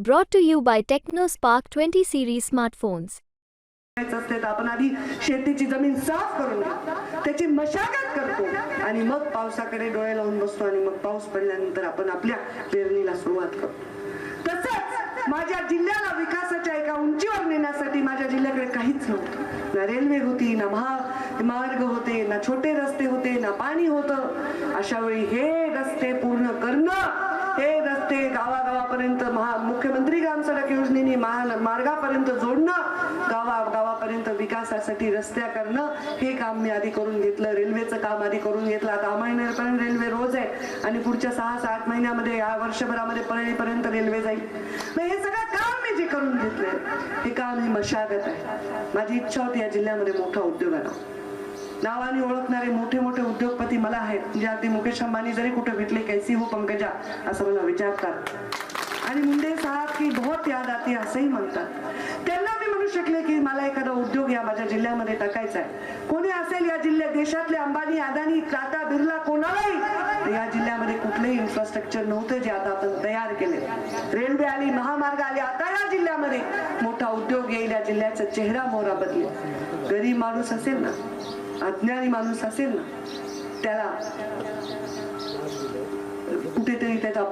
Brought to you by TechnoSpark 20 series smartphones. Smartphones असते तर आपण आधी शेतीची जमीन साफ करून त्याची मशागत करतो. आणि मग पावसाकडे डोळे लावून बसतो आणि मग पाऊस पडल्यानंतर आपण आपल्या पेरणीला सुरुवात करतो. तसंच माझ्या जिल्ह्याला विकासाच्या एका उंचीवर नेण्यासाठी माझ्या जिल्ह्याकडे काहीच नव्हतं. ना रेल्वे होती ना महा मार्ग होते ना छोटे रस्ते होते ना पाणी होतं. अशा वेळी हे रस्ते पूर्ण करणं हे रस्ते गावागावापर्यंत महा मुख्यमंत्री ग्राम सडक योजनेने महा मार्गापर्यंत जोडणं गावागावापर्यंत विकासासाठी रस्त्या करणं हे काम मी आधी करून घेतलं. रेल्वेचं काम आधी करून घेतलं. आता अमळनेरपर्यंत रेल्वे रोज आहे आणि पुढच्या सहा सात महिन्यामध्ये या वर्षभरामध्ये परळीपर्यंत रेल्वे जाईल. मग हे सगळं काम मी जे करून घेतलंय हे काम ही मशागत आहे. माझी इच्छा होती या जिल्ह्यामध्ये मोठा उद्योग आला नावाने ओळखणारे मोठे मोठे उद्योगपती मला आहेत म्हणजे अगदी मुकेश अंबानी जरी कुठे भेटले कैसी हो पंकजा असं मला विचारतात आणि मुंडे साहेब की बहुत याद आती असंही म्हणतात. त्यांना मी म्हणू शकले की मला एखादा उद्योग या माझ्या जिल्ह्यामध्ये टाकायचा आहे. कोणी असेल या जिल्ह्यात देशातले अंबानी अदानी टाटा बिर्ला कोणालाही या जिल्ह्यामध्ये कुठलेही इन्फ्रास्ट्रक्चर नव्हते जे आता आपण तयार केले. रेल्वे आली महामार्ग आले आता या जिल्ह्यामध्ये मोठा उद्योग येईल या जिल्ह्याचा चेहरा मोहरा बदलेल. गरीब माणूस असेल ना अज्ञानी माणूस असेल ना त्याला कुठेतरी त्याचा